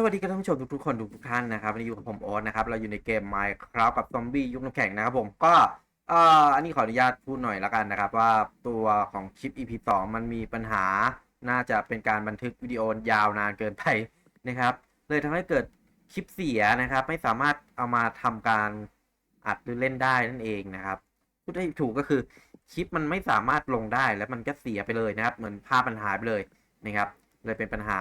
สวัสดีกันท่านผู้ชมทุกๆคนทุกๆท่านนะครับวันนี้อยู่กับผมโอ๊ตนะครับ เราอยู่ในเกม Minecraft กับซอมบี้ยุคน้ำแข็งนะครับผมก็เอ่ออันนี้ขออนุญาตพูดหน่อยแล้วกันนะครับ ว่าตัวของคลิป EP 2มันมีปัญหาน่าจะเป็นการบันทึกวิดีโอยาวนานเกินไปนะครับ เลยทำให้เกิดคลิปเสียนะครับ ไม่สามารถเอามาทำการอัดหรือเล่นได้นั่นเองนะครับพูดให้ถูกก็คือคลิปมันไม่สามารถลงได้แล้วมันก็เสียไปเลยนะครับ เหมือนภาพมันหายไปเลยนะครับ เลยเป็นปัญหา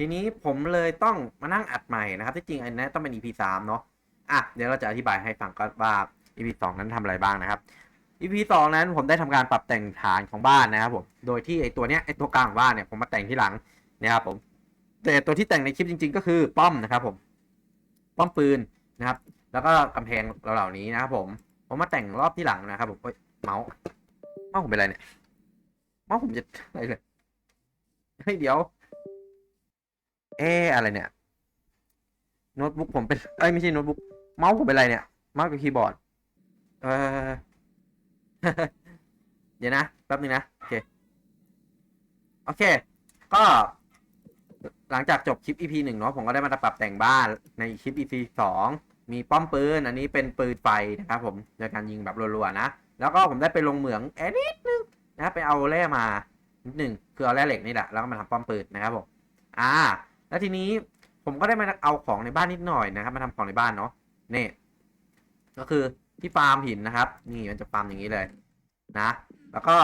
ทีนี้ผมเลยต้องมานั่งอัดใหม่นะครับ ที่จริงอันนี้ต้องเป็น EP 3เนาะอะเดี๋ยวเราจะอธิบายให้ฟังก็ว่า EP 2นั้นทำอะไรบ้างนะครับ EP 2นั้นผมได้ทำการปรับแต่งฐานของบ้านนะครับผมโดยที่ไอตัวเนี้ยไอตัวกลางของบ้านเนี่ยผมมาแต่งที่หลังนะครับผม แต่ตัวที่แต่งในคลิปจริง ๆ ก็คือป้อมนะครับ ผม ป้อมปืนนะครับ แล้วก็กำแพงเหล่านี้นะครับผมผมมาแต่งรอบที่หลังนะครับ ผมเอ้เมาส์เมาส์ผมเป็นไรเนี่ยเมาส์ผมจะอะไรเลยเฮ้ยเดี๋ยว เอ๊อะไรเนี่ยโน้ตบุ๊กผมเป็นเอ้ยไม่ใช่โน้ตบุ๊กเมาส์ผมเป็นอะไรเนี่ยเมาส์กับคีย์บอร์ดเออเดี๋ยวนะแป๊บนึงนะโอเคโอเค ก็หลังจากจบคลิป EP หนึ่งเนาะผมก็ได้มาปรับแต่งบ้านในคลิป EP สองมีป้อมปืน อันนี้เป็นปืนไฟนะครับผมในการยิงแบบรัวๆนะ แล้วก็ผมได้ไปลงเหมืองแอนิดนึงนะไปเอาแร่มานิดหนึ่งคือเอาแร่เหล็กนี่แหละแล้วก็มาทำป้อมปืนนะครับผมอ่า แล้วทีนี้ผมก็ได้มาเอาของในบ้านนิดหน่อยนะครับ มาทำของในบ้านเนาะนี่ ก็คือที่ฟาร์มหินนะครับ นี่มันจะฟาร์มอย่างนี้เลย นะ แล้วก็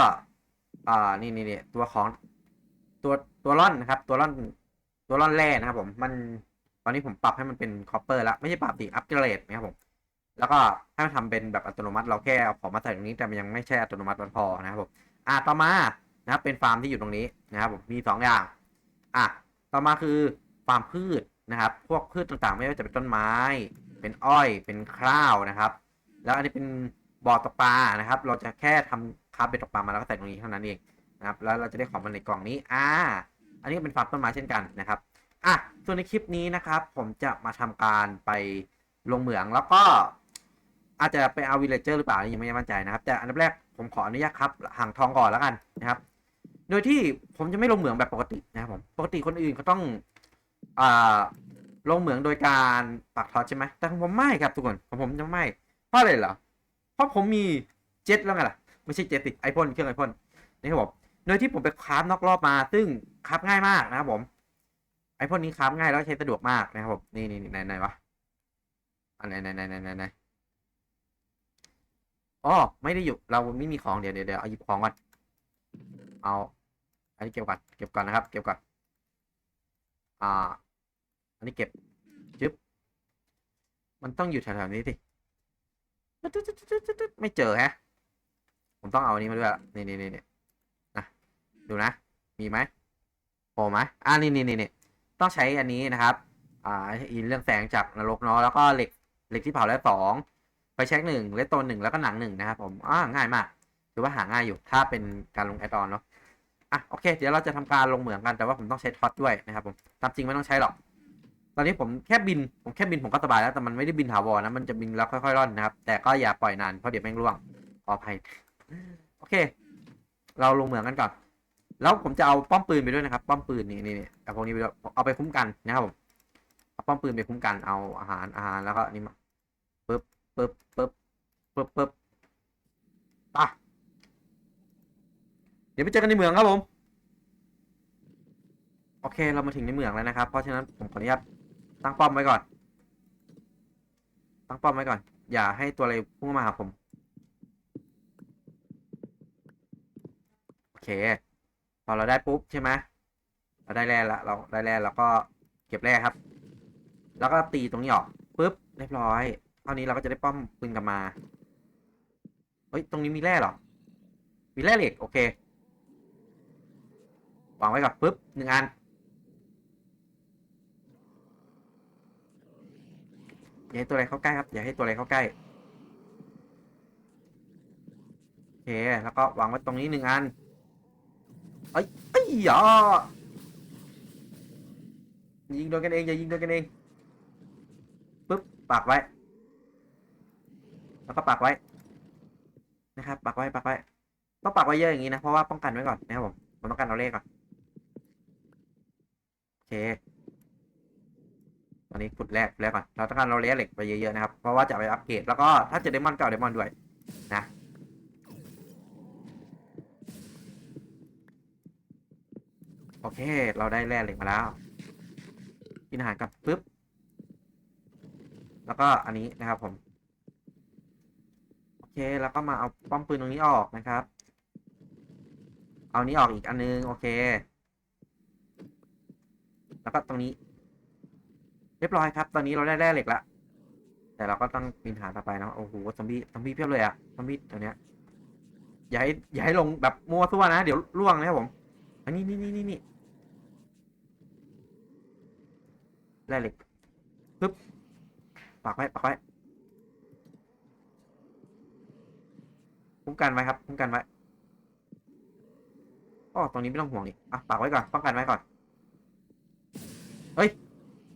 อ่านี่นี่นี่ตัวของตัวตัวร่อนนะครับ ตัวร่อนตัวร่อนแร่นะครับ ผมมันตอนนี้ผมปรับให้มันเป็นคอปเปอร์แล้วไม่ใช่ปรับสิอัปเกรดนะครับผมแล้วก็ให้มันทำเป็นแบบอัตโนมัติ เราแค่เอาของมาใส่ตรงนี้แต่มันยังไม่ใช่อัตโนมัติมันพอนะครับผมอ่าต่อมานะครับเป็นฟาร์มที่อยู่ตรงนี้นะครับผมมีสองอย่างอะ ต่อมาคือฟาร์มพืชนะครับ พวกพืชต่างๆ ไม่ว่าจะเป็นต้นไม้ เป็นอ้อย เป็นข้าวนะครับ แล้วอันนี้เป็นบ่อตกปลานะครับ เราจะแค่ทำคาร์บเบ็ดตกปลามาแล้วก็ใส่ตรงนี้เท่านั้นเองนะครับ แล้วเราจะได้ของมันในกล่องนี้ อ่า อันนี้เป็นฟาร์มต้นไม้เช่นกันนะครับ อะ ส่วนในคลิปนี้นะครับ ผมจะมาทำการไปลงเหมืองแล้วก็ อาจจะไปเอาวิลเลเจอร์หรือเปล่าอันนี้ยังไม่มั่นใจนะครับ แต่อันดับแรกผมขออนุญาตครับห่างทองก่อนแล้วกันนะครับ โดยที่ผมจะไม่ลงเหมืองแบบปกตินะครับผม ปกติคนอื่นเขาต้องอ่าลงเหมืองโดยการปักทอดใช่ไหม แต่ของผมไม่ครับทุกคน ของผมจะไม่ เพราะอะไรเหรอ เพราะผมมีเจ็ตแล้วไงล่ะ ไม่ใช่เจ็ตติดไอพ่นเครื่องไอพ่นนี่ครับผม โดยที่ผมไปคราฟนอกรอบมา ซึ่งคราฟง่ายมากนะครับผม ไอพ่นนี้คราฟง่ายแล้วใช้สะดวกมากนะครับผม นี่นี่ไหนไหนวะ อันไหนไหนไหนไหนไหนอ๋อไม่ได้อยู่ เราไม่มีของ เดี๋ยวเดี๋ยวเอาหยิบของก่อน เอาอันนี้เก็บก่อนเก็บก่อนนะครับ เก็บก่อนอ่า อันนี้เก็บจึ๊บมันต้องอยู่แถวๆนี้สิไม่เจอแฮะ ผมต้องเอาอันนี้มาด้วยละนี่นี่นี่นนะดูนะ มีไหมโผล่ไหมอ่านี่นี่นี่นต้องใช้อันนี้นะครับอ่าอินเรื่องแสงจากนรกเนาะแล้วก็เหล็กเหล็กที่เผาแล้วสองไฟแช็กหนึ่งเลตโตนหนึ่งแล้วก็หนังหนึ่งนะครับผมอ่าง่ายมากถือว่าหาง่ายอยู่ถ้าเป็นการลงแอดออนเนาะ อะโอเค เดี๋ยวเราจะทำการลงเหมืองกันแต่ว่าผมต้องใช้ท็อตด้วยนะครับผมตามจริงไม่ต้องใช้หรอก ตอนนี้ผมแค่บินผมแค่บินผมก็สบายแล้วแต่มันไม่ได้บินถาวรนะมันจะบินแล้วค่อยๆร่อนนะครับแต่ก็อย่าปล่อยนานเพราะเดี๋ยวแม่งร่วงขออภัยโอเค เราลงเหมืองกันก่อนแล้วผมจะเอาป้อมปืนไปด้วยนะครับ ป้อมปืนนี่นี่เอาพวกนี้ไปเอาไปคุ้มกันนะครับผมเอาป้อมปืนไปคุ้มกันเอาอาหารอาหารแล้วก็นี่มาปึ๊บปึ๊บปึ๊บปึ๊บปึ๊บไปะ เดี๋ยวไปเจอกันในเมืองครับผม โอเคเรามาถึงในเมืองแล้วนะครับ เพราะฉะนั้นผมขออนุญาตตั้งป้อมไว้ก่อน ตั้งป้อมไว้ก่อน อย่าให้ตัวอะไรพุ่งเข้ามาหาผม โอเค พอเราได้ปุ๊บใช่ไหมเราได้แร่ละเราได้แร่แล้วก็เก็บแร่ครับ แล้วก็ตีตรงนี้ออกปุ๊บเรียบร้อยเท่านี้เราก็จะได้ป้อมปืนกลับมา เฮ้ย ตรงนี้มีแร่หรอ มีแร่เหล็ก โอเค วางไว้ก่อนปุ๊บหนึ่งอัน อย่าให้ตัวอะไรเข้าใกล้ครับ อย่าให้ตัวอะไรเข้าใกล้ โอเค แล้วก็วางไว้ตรงนี้หนึ่งอัน เอ้ยเอ้ยอย่ายิงโดนกันเอง อย่ายิงโดนกันเองปุ๊บปักไว้ แล้วก็ปักไว้ นะครับปักไว้ปักไว้ต้องปักไว้เยอะอย่างนี้นะ เพราะว่าป้องกันไว้ก่อนนะครับผมผมต้องการเอาเลขก่อน โอเคอนนี้ขุดแรกแรกก่อนเราต้องการเราเลี้ยเหล็กไปเยอะๆนะครับ เพราะว่าจะไปอัปเกรดแล้วก็ถ้าจะไดมอนด์ก็เอาไดมอนด์ด้วยนะโอเค เราได้แร่เหล็กมาแล้ว กินอาหารกับปึ๊บ แล้วก็อันนี้นะครับผม โอเค แล้วก็มาเอาป้อมปืนตรงนี้ออกนะครับ เอานี้ออกอีกอันนึง โอเค แล้วก็ตรงนี้ เรียบร้อยครับ ตอนนี้เราได้แร่เหล็กแล้วแต่เราก็ต้องปีนหาต่อไปนะโอ้โหซอมบี้ซอมบี้เพียบเลยอะซอมบี้ตัวเนี้ยอย่าให้อย่าให้ลงแบบมัวซั่วนะ เดี๋ยวล่วงนะครับผม อันนี้นี่นี่นี่นี่แร่เหล็กปึ๊บปักไว้ปักไว้คุ้มกันไว้ครับคุ้มกันไว้อ๋อตรงนี้ไม่ต้องห่วงนี่อะปักไว้ก่อนป้องกันไว้ก่อน เฮ้ย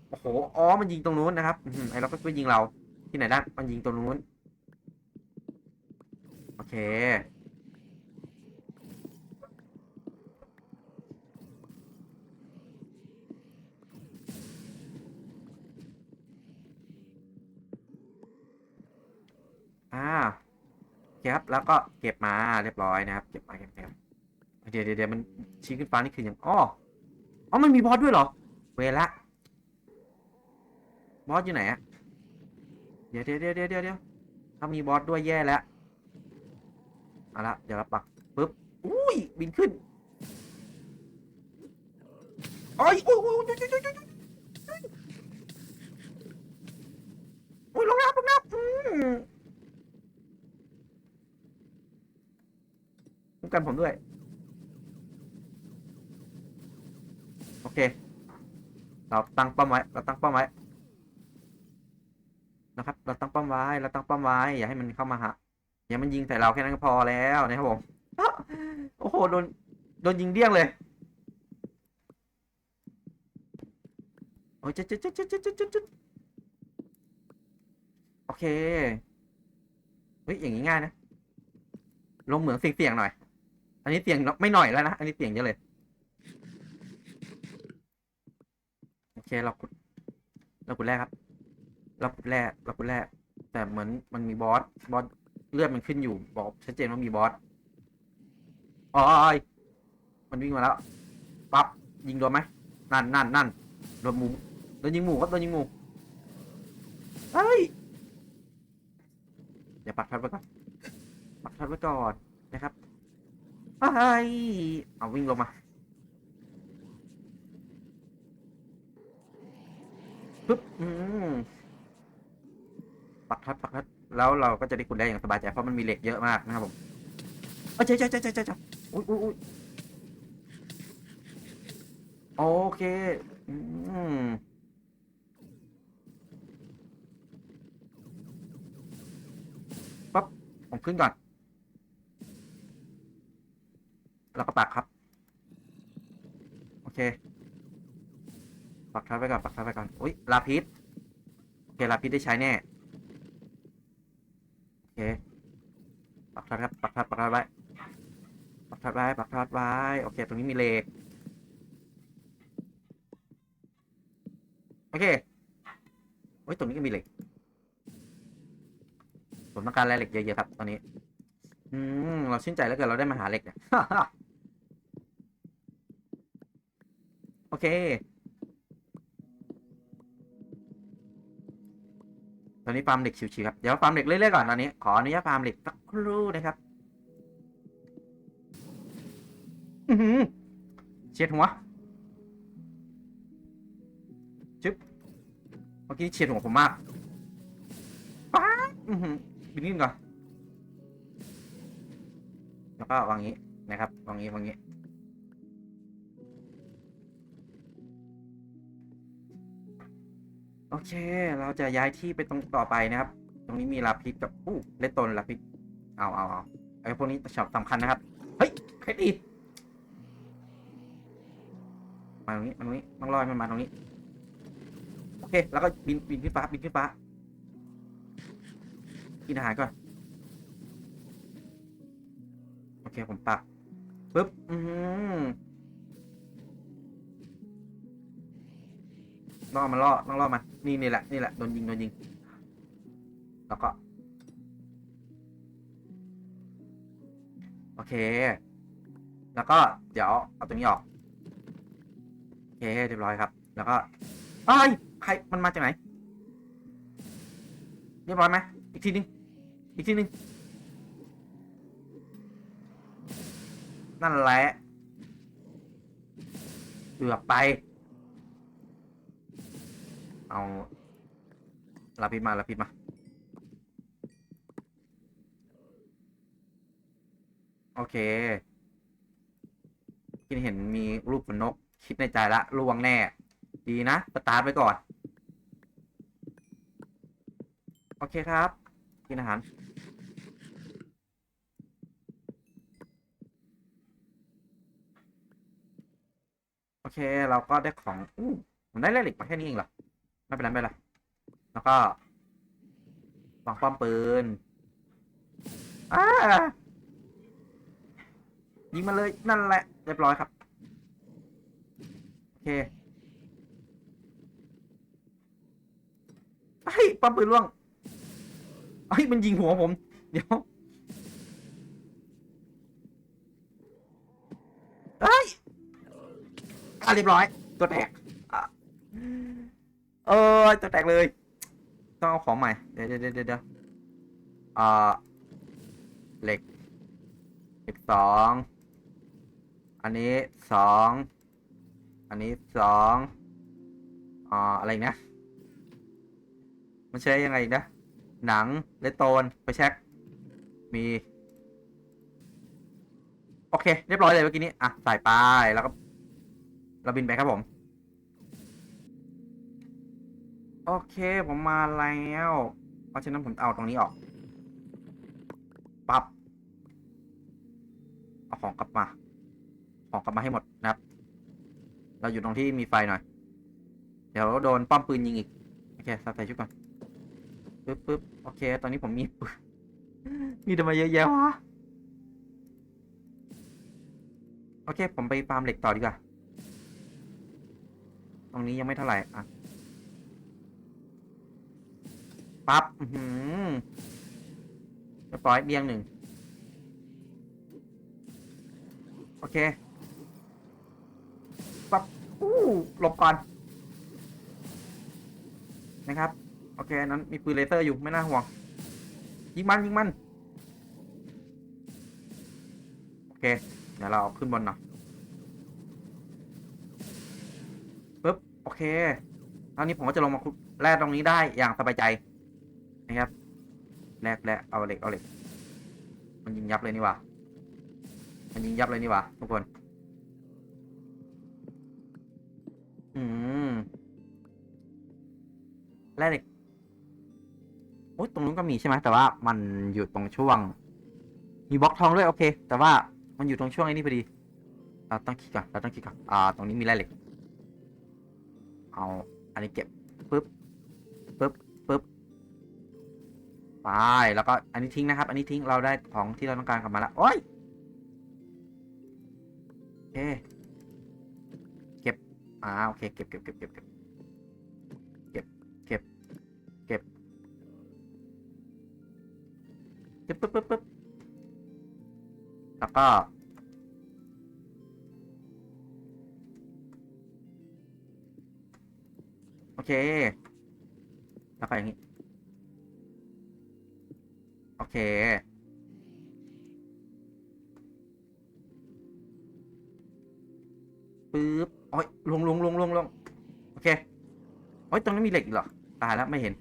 โอ้โห อ๋อ มันยิงตรงนู้นนะครับไอ้เราก็ไปยิงเรา ที่ไหนได้ มันยิงตรงนู้น โอเค อ่าเคครับแล้วก็เก็บมาเรียบร้อยนะครับ เก็บมาเก็บมาเดี๋ยวเดี๋ยวเดี๋ยวมันชี้ขึ้นฟ้านี่คืออย่างอ้ออ๋อมันมีบอสด้วยเหรอ เวละบอสอยู่ไหนเดี๋ยวเดี๋ยวเดี๋ยวเดี๋ยวเดี๋ยวถ้ามีบอสด้วยแย่แล้วเอาละเดี๋ยวเราปักปุ๊บอุ้ยบินขึ้นโอ้ยโอ้ยโอ้ยโอ้ยโอ้ยโอ้ยโอ้ลงน้ำลงน้ำกันผมด้วย โอเค เราตั้งป้อมไว้เราตั้งป้อมไว้นะครับ เราตั้งป้อมไว้เราตั้งป้อมไว้อย่าให้มันเข้ามาฮะอย่ามันยิงใส่เราแค่นั้นก็พอแล้วนะครับผมโอ้โหโดนโดนยิงเดี้ยงเลยโอ้ยจุดจุดจุดจุดจุดจุดจุดโอเคเฮ้ยอย่างนี้ง่ายนะลงเหมืองเสี่ยงๆหน่อย อันนี้เสี่ยงไม่หน่อยแล้วนะอันนี้เสี่ยงเยอะเลย เคเราขุดเราขุดแรกครับ เราขุดแรกเราขุดแรก แต่เหมือนมันมีบอสบอสเลือดมันขึ้นอยู่บอกชัดเจนว่ามีบอสอ๋อยมันวิ่งมาแล้วปั๊บยิงโดนไหมนั่นนั่นนั่นโดนหมูโดนยิงหมูครับโดนยิงหมูเฮ้ยเดี๋ยวปักทัดไว้ก่อนปักทัดไว้ก่อนนะครับเฮ้ยเอาวิ่งลงมา ปึ๊บอืมปักทัดปักทัดแล้วเราก็จะได้ขุดได้อย่างสบายใจเพราะมันมีเหล็กเยอะมากนะครับผมเอ้ยเจ๊เจ๊เจ๊เจ๊เจ๊อุ้ยอุ้ยอุ้ยโอเค อืมปั๊บผมขึ้นก่อน แล้วก็ปักครับ โอเค ปักทับไว้ก่อนปักทับไว้ก่อนอุ้ยลาพิษโอเคลาพิษได้ใช้แน่โอเคปักทับครับปักทับปักทับไว้ปักทับไว้ปักทับไว้โอเค ตรงนี้มีเหล็กโอเคโอ้ยตรงนี้ก็มีเหล็กผมต้องการแร่เหล็กเยอะๆครับตอนนี้ อืมเราชื่นใจแล้วเกิดเราได้มาหาเหล็กเนี่ยโอเค นี้ฟาร์มเหล็กชิวๆครับ เดี๋ยวฟาร์มเหล็กเรื่อยๆก่อนตอนนี้ ขออนุญาตฟาร์มเหล็กสักครู่นะครับ อือเฉียดหัวจึ๊บเมื่อกี้เฉียดหัวผมมากป๊าอือหือบินขึ้นก่อน แล้วก็วางงี้นะครับ วางงี้วางงี้ โอเค เราจะย้ายที่ไปตรงต่อไปนะครับ ตรงนี้มีลาพิษกับอู้เลตโตนลาพิษเอาเอาเอาไอ้พวกนี้ช็อตสำคัญนะครับ เฮ้ยใครตีมาตรงนี้มาตรงนี้ต้องรอให้มันมาตรงนี้ โอเค แล้วก็บินบินขึ้นฟ้าบินขึ้นฟ้า กินอาหารก่อน โอเค ผมปักปึ๊บ อือ ล่อมันล่อต้องล่อมันนี่นี่แหละนี่แหละโดนยิงโดนยิง แล้วก็ โอเค แล้วก็เดี๋ยวเอาตรงนี้ออกโอเคเรียบร้อยครับ แล้วก็ไอ้ใครมันมาจากไหนเรียบร้อยไหมอีกทีนึงอีกทีนึงนั่นแหละเกือบไป เอาลาพิดมาลาพิดมาโอเคคิดเห็นมีรูปนนก คิดในใจละลวงแน่ ดีนะ สตาร์ทไว้ก่อน โอเคครับ กินอาหาร โอเค เราก็ได้ของอู้ผมได้แร่เหล็กมาแค่นี้เองเหรอ ไม่เป็นไรไม่เป็นไรแล้วก็วางป้อมปืนอ้ายิงมาเลยนั่นแหละเรียบร้อยครับ โอเคไอ้ป้อมปืนล่วงไอ้มันยิงหัวผม เดี๋ยวเอ้ยอะเรียบร้อย ตัวแตก เออตัวแตกเลย ต้องเอาของใหม่เดี๋ยวเดี๋ยวเดี๋ยวเดี๋ยวอ่าเหล็กเหล็กสอง อันนี้สอง อันนี้สองอ่าอะไรนะ มันใช้ยังไงนะ หนังเลตโตนไปเช็ค มี โอเค เรียบร้อยเลยเมื่อกี้นี้ อะ ใส่ไป แล้วก็เราบินไปครับผม โอเคผมมาแล้วเพราะฉะนั้นผมเอาตรงนี้ออกปับ๊บเอาของกลับมา ของกลับมาให้หมดนะครับ เราอยู่ตรงที่มีไฟหน่อย เดี๋ยวโดนป้อมปืนยิงอีก โอเคใส่ชุดก่อนปึ๊บปึ๊บโอเค ตอนนี้ผมมีปืนมีทำไมเยอะแยะวะโอเค ผมไปฟาร์มเหล็กต่อดีกว่า ตรงนี้ยังไม่เท่าไหร่ อะ ปั๊บอือหือเรียบร้อยเบียงหนึ่ง โอเค ปั๊บ อู้หลบก่อน นะครับ โอเค นั้นมีปืนเลเซอร์อยู่ ไม่น่าห่วง ยิงมัน ยิงมัน โอเค เดี๋ยวเราเอาขึ้นบนหน่อยปึ๊บ โอเค ตอนนี้ผมก็จะลงมาขุดแร่ตรงนี้ได้อย่างสบายใจ นะครับแลกแลกเอาเหล็กเอาเหล็ก มันยิงยับเลยนี่ว่ามันยิงยับเลยนี่ว่าทุกคน อืมแร่เหล็กโอ้ยตรงนู้นก็มีใช่ไหมแต่ว่ามันอยู่ตรงช่วง มีบล็อกทองด้วยโอเค แต่ว่ามันอยู่ตรงช่วงไอ้นี่พอดีเราต้องคิดก่อนเราต้องคิดก่อนอ่า ตรงนี้มีแร่เหล็ก เอา อันนี้เก็บปึ๊บปึ๊บปึ๊บ ไปแล้วก็อันนี้ทิ้งนะครับ อันนี้ทิ้งเราได้ของที่เราต้องการกลับมาแล้วโอ้ยโอเคเก็บอ่าโอเคเก็บเก็บเก็บเก็บเก็บเก็บเก็บเก็บเก็บปึ๊บปึ๊บปึ๊บแล้วก็โอเคแล้วก็อย่างนี้ เค ปึ๊บโอ้ยลงลงลงลงลงโอเคโอ้ยตรงนั้นมีเหล็กอีกเหรอ ตายแล้วไม่เห็น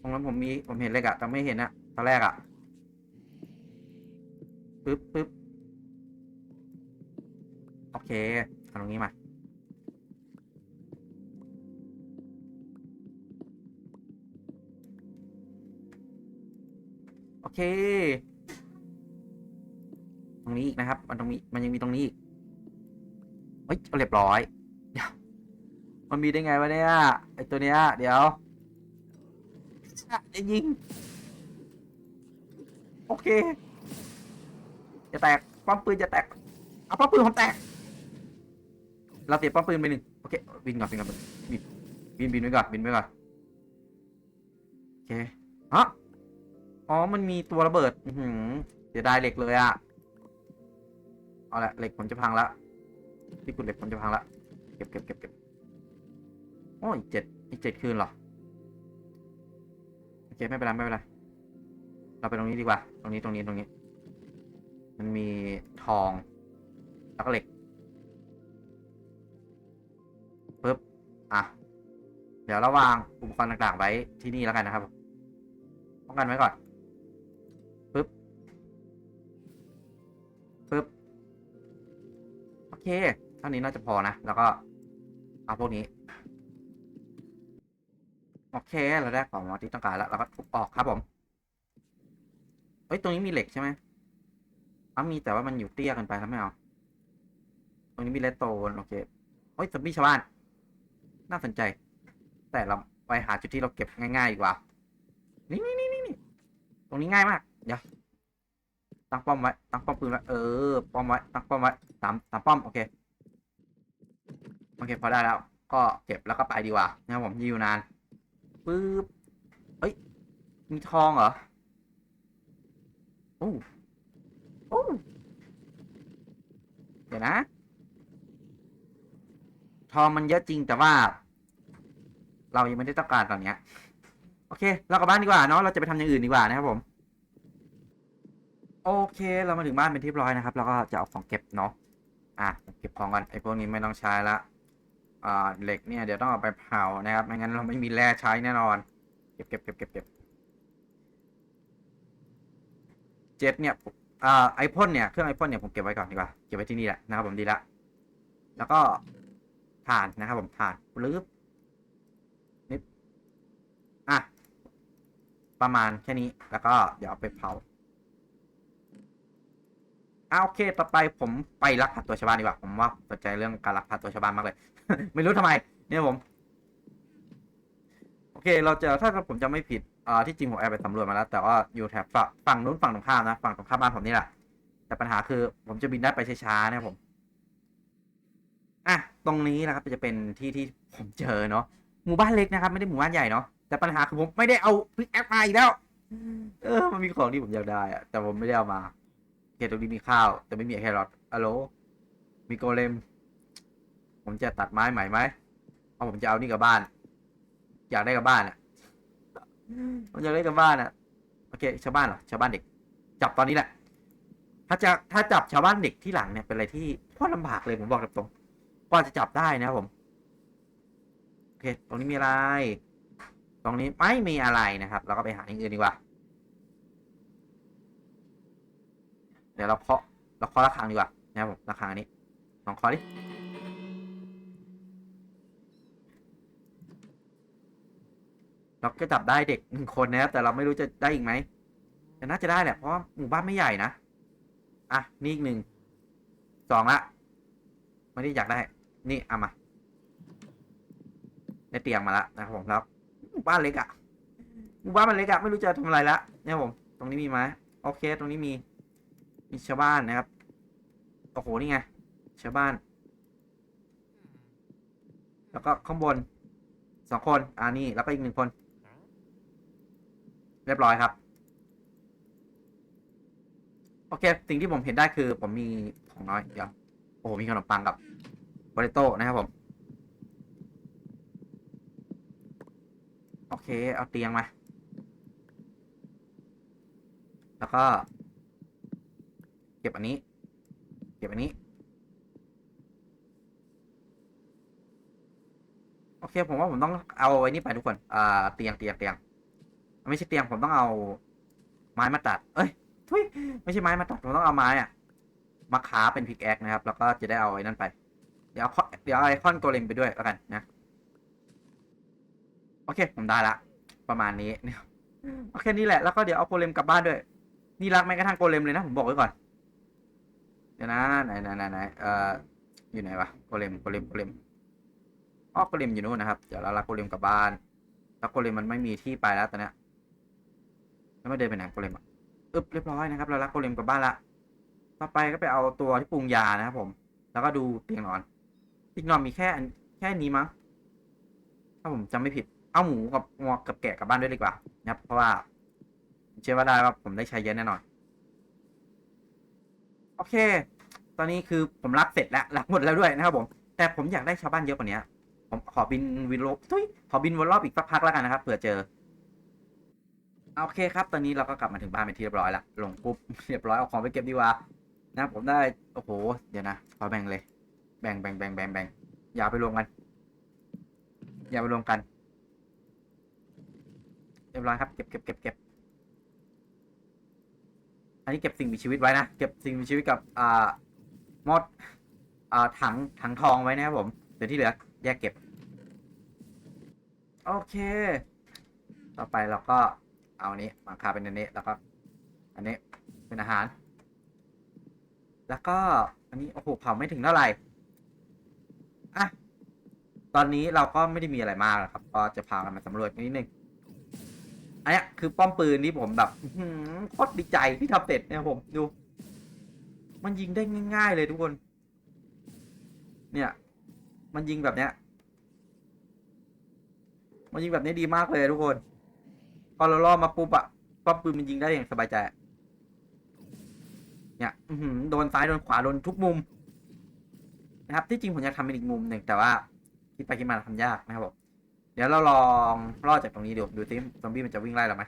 ตรงนั้นผมมีผมเห็นเหล็กอะแต่ไม่เห็นอะตอนแรกอะปึ๊บปึ๊บโอเคเอาตรงนี้มา เค ตรงนี้อีกนะครับ มันตรงนี้มันยังมีตรงนี้อีกเฮ้ยเรียบร้อยเดี๋ยวมันมีได้ไงวะเนี่ยไอตัวเนี้ยเดี๋ยวจะยิง โอเค จะแตกป้อมปืนจะแตกเอาป้อมปืนผมแตก เราเสียป้อมปืนไปหนึ่งโอเคบินก่อนบินก่อนบินบิบินบินไว้ก่อนบินไว้ก่อนโอเคฮะ อ๋อ มันมีตัวระเบิดหือเสียดายเหล็กเลยอะเอาละเหล็กผมจะพังละที่กุดเหล็กผมจะพังละเก็บเก็บเก็บเก็บโอ้ยเจ็ดอีกเจ็ดคืนเหรอโอเคไม่เป็นไรไม่เป็นไรเราไปตรงนี้ดีกว่า ตรงนี้ตรงนี้ตรงนี้ มันมีทองแล้วก็เหล็กปึ๊บอะเดี๋ยวเราวางอุปกรณ์ต่างๆไว้ที่นี่แล้วกันนะครับป้องกันไว้ก่อน เค เท่านี้น่าจะพอนะ แล้วก็ เอาพวกนี้ โอเค เราได้ของมาที่ต้องการแล้ว เราก็ทุบออกครับผม เฮ้ย ตรงนี้มีเหล็กใช่ไหมอ้ามีแต่ว่ามันอยู่เตี้ยกันไปแล้วไม่เอา ตรงนี้มีเลสโตนโอเค เฮ้ยซอมบี้ชาวบ้าน น่าสนใจ แต่เราไปหาจุดที่เราเก็บง่ายๆดีกว่า นี่นี่นี่นี่นี่ตรงนี้ง่ายมาก เดี๋ยว ตั้งป้อมไว้ ตั้งป้อมปืนไว้เออ ป้อมไว้ ตั้งป้อมไว้สามสามป้อม โอเค โอเคพอได้แล้ว ก็เก็บแล้วก็ไปดีกว่านะครับผมอยู่นานปึ๊บเอ้ย มีทองเหรอ โอ้ โอ้ เดี๋ยวนะ ทองมันเยอะจริงแต่ว่า เรายังไม่ได้ต้องการตอนเนี้ย โอเค เรากลับบ้านดีกว่าเนาะ เราจะไปทำอย่างอื่นดีกว่านะครับผม โอเค เรามาถึงบ้านเป็นที่เรียบร้อยนะครับ แล้วก็จะเอาของเก็บเนาะ อะ เก็บของก่อนไอ้พวกนี้ไม่ต้องใช้ละ อ่า เหล็กเนี่ยเดี๋ยวต้องเอาไปเผานะครับ ไม่งั้นเราไม่มีแร่ใช้แน่นอน เก็บเก็บเก็บเก็บเก็บเจ็ดเนี่ย อ่า ไอพ่นเนี่ย เครื่องไอพ่นเนี่ยผมเก็บไว้ก่อนดีกว่า เก็บไว้ที่นี่แหละนะครับผมดีละ แล้วก็ถ่านนะครับผมถ่านปลื้บนิดอะ ประมาณแค่นี้ แล้วก็เดี๋ยวเอาไปเผา อ่าโอเค ต่อไปผมไปลักพาตัวชาวบ้านดีกว่า ผมว่าสนใจเรื่องการลักพาตัวชาวบ้านมากเลย ไม่รู้ทำไม เนี่ยผม โอเค เราจะถ้าผมจะไม่ผิดอ่าที่จริงผมแอบไปสำรวจมาแล้ว แต่ว่าอยู่แถบฝั่งฝั่งนู้นฝั่งตรงข้ามนะ ฝั่งตรงข้ามบ้านผมนี่แหละ แต่ปัญหาคือ ผมจะบินได้ไปช้าๆนะครับผม อะ ตรงนี้นะครับจะเป็นที่ที่ผมเจอเนาะ หมู่บ้านเล็กนะครับ ไม่ได้หมู่บ้านใหญ่เนาะ แต่ปัญหาคือผมไม่ได้เอาพิกแอคมาอีกแล้ว เออ มันมีของที่ผมอยากได้อะแต่ผมไม่ได้เอามาโอ เคตรงนี้มีข้าว แต่ไม่มีแครอทอะโลมีโกเลม ผมจะตัดไม้ใหม่ไหมเพราะผมจะเอานี่กับบ้าน อยากได้กับบ้านอะผมอยากได้กับบ้านอะ โอเค ชาวบ้านเหรอ ชาวบ้านเด็ก จับตอนนี้แหละ ถ้าจะถ้าจับชาวบ้านเด็กที่หลังเนี่ยเป็นอะไรที่โคตรลำบากเลยผมบอกตรงๆกว่าจะจับได้นะครับผม โอเค ตรงนี้มีอะไร ตรงนี้ไม่มีอะไรนะครับ เราก็ไปหาอย่างอื่นดีกว่า ดี๋ยวเราเคาะเราเคาะระฆังดีกว่านะครับผมระฆังอันนี้ลองเคาะดิเราก็จับได้เด็กหนึ่งคนนะครับแต่เราไม่รู้จะได้อีกไหมแต่น่าจะได้แหละเพราะหมู่บ้านไม่ใหญ่นะอะนี่อีกหนึ่งสองละไม่ได้อยากได้ นี่เอามาได้เตียงมาแล้วนะครับผมแล้วหมู่บ้านเล็กอะหมู่บ้านมันเล็กอะไม่รู้จะทำอะไรละเนี่ยผม ตรงนี้มีไหมโอเค ตรงนี้มี มีชาวบ้านนะครับ โอ้โห นี่ไง ชาวบ้าน แล้วก็ข้างบนสองคน อ่านี่ แล้วก็อีกหนึ่งคน เรียบร้อยครับ โอเค สิ่งที่ผมเห็นได้คือ ผมมีของน้อย เดี๋ยว โอ้โห มีขนมปังกับโปเตโต้นะครับผม โอเค เอาเตียงมา แล้วก็ เก็บอันนี้ เก็บอันนี้ โอเค ผมว่าผมต้องเอาไอ้นี่ไปทุกคนอ่าเตียงเตียงเตียงไม่ใช่เตียงผมต้องเอา ไม้มาตัด เอ้ยทุยไม่ใช่ไม้มาตัดผมต้องเอาไม้อะมาขาเป็นพิกแอคนะครับ แล้วก็จะได้เอาไอ้นั่นไป เดี๋ยวเอาข้อเดี๋ยวเอาไอคอนโกเลมไปด้วยแล้วกันนะ โอเค ผมได้ละ ประมาณนี้โอเคนี่แหละ แล้วก็เดี๋ยวเอาโกเลมกลับบ้านด้วย นี่รักแม้กระทั่งโกเลมเลยนะ ผมบอกไว้ก่อน ดี๋ยวนะไหนไหนไหนไหนเอ่ออยู่ไหนวะโกเลมโกเลมโกเลมอ๋อโกเลมอยู่นู่นนะครับ เดี๋ยวเรารักโกเลมกลับบ้านแล้วโกเลมมันไม่มีที่ไปแล้วตอนเนี้ยแล้วไม่เดินไปไหนโกเลมอะอึบเรียบร้อยนะครับ เรารักโกเลมกลับบ้านละต่อไปก็ไปเอาตัวที่ปรุงยานะครับผม แล้วก็ดูเตียงนอนเตียงนอนมีแค่แค่นี้มั้งถ้าผมจำไม่ผิดเอาหมูกับงวกับแกะกลับบ้านด้วยดีกว่านะครับ เพราะว่าเชื่อว่าได้ว่าผมได้ใช้เยอะแน่นอน โอเค ตอนนี้คือผมรับเสร็จแล้วรับหมดแล้วด้วยนะครับผม แต่ผมอยากได้ชาวบ้านเยอะกว่านี้ผมขอบินวินโลทุยขอบินวนรอบอีกสักพักแล้วกันนะครับเผื่อเจอโอเคครับ ตอนนี้เราก็กลับมาถึงบ้านเป็นที่เรียบร้อยแล้วลงปุ๊บเรียบร้อยเอาของไปเก็บดีกว่านะผมได้โอ้โหเดี๋ยวนะขอแบ่งเลย แบ่งแบ่งแบ่งแบ่งแบ่งอย่าไปรวมกัน อย่าไปรวมกัน เรียบร้อยครับเก็บเก็บเก็บเก็บ นนี้เก็บสิ่งมีชีวิตไว้นะ เก็บสิ่งมีชีวิตกับอ่ามดอ่าถังถังทองไว้นะครับผมเดี๋ยวที่เหลือแยกเก็บ โอเค ต่อไปเราก็เอาอันนี้มาคาเป็นอันนี้แล้วก็อันนี้เป็นอาหาร แล้วก็อันนี้โอ้โหเผาไม่ถึงเท่าไหร่อะตอนนี้เราก็ไม่ได้มีอะไรมากหรอกครับ ก็จะพากันมาสำรวจนิดนึง อันนี้คือป้อมปืนที่ผมแบบโคตรดีใจที่ทำเสร็จเนี่ยผมดู มันยิงได้ง่าย ๆ เลยทุกคน เนี่ย มันยิงแบบเนี้ย มันยิงแบบนี้ดีมากเลยทุกคน พอเราล่อมาปุ๊บอะป้อมปืนมันยิงได้อย่างสบายใจ เนี่ยอืโดนซ้ายโดนขวาโดนทุกมุมนะครับ ที่จริงผมอยากทำเป็นอีกมุมหนึ่งแต่ว่าคิดไปคิดมาทำยากนะครับผม เดี๋ยวเราลองรอดจากตรงนี้ดูดูซิซอมบี้มันจะวิ่งไล่เราไหม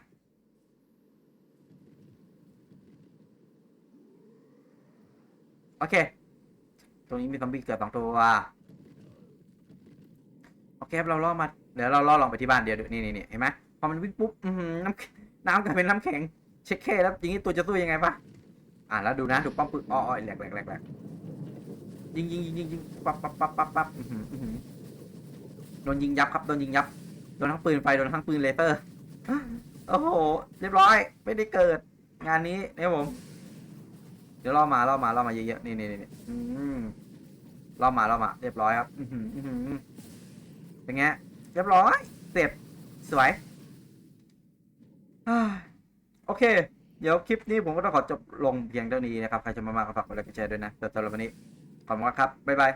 โอเค ตรงนี้มีซอมบี้เกิดสองตัวโอเคครับเราล่อมาเดี๋ยวเราล่อลองไปที่บ้านเดี๋ยวนี่นี่นี่เห็นไหมพอมันวิ่งปุ๊บน้ำน้ำกลายเป็นน้ำแข็งเช็คแค่แล้วอย่างนี้ตัวจะสู้ยังไงปะอ่าแล้วดูนะดูป้อมปืนอ้อแหลกแหลกแหลกแหลกยิงยิงยิงยิงยิงปั๊บปั๊บปั๊บปั๊บปั๊บอือหือ โดนยิงยับครับ โดนยิงยับ โดนทั้งปืนไฟ โดนทั้งปืนเลเซอร์ โอ้โห เรียบร้อย ไม่ได้เกิด งานนี้เนี่ยผม เดี๋ยวล่อมาล่อมาล่อมาเยอะๆ นี่นี่นี่ล่อมาล่อมา เรียบร้อยครับเป็นไง เรียบร้อย เสร็จ สวยโอเค เดี๋ยวคลิปนี้ผมก็ต้องขอจบลงเพียงเท่านี้นะครับ ใครจะมามาก็ฝากกดไลค์กดแชร์ด้วยนะสำหรับวันนี้ ขอบคุณครับ บ๊ายบาย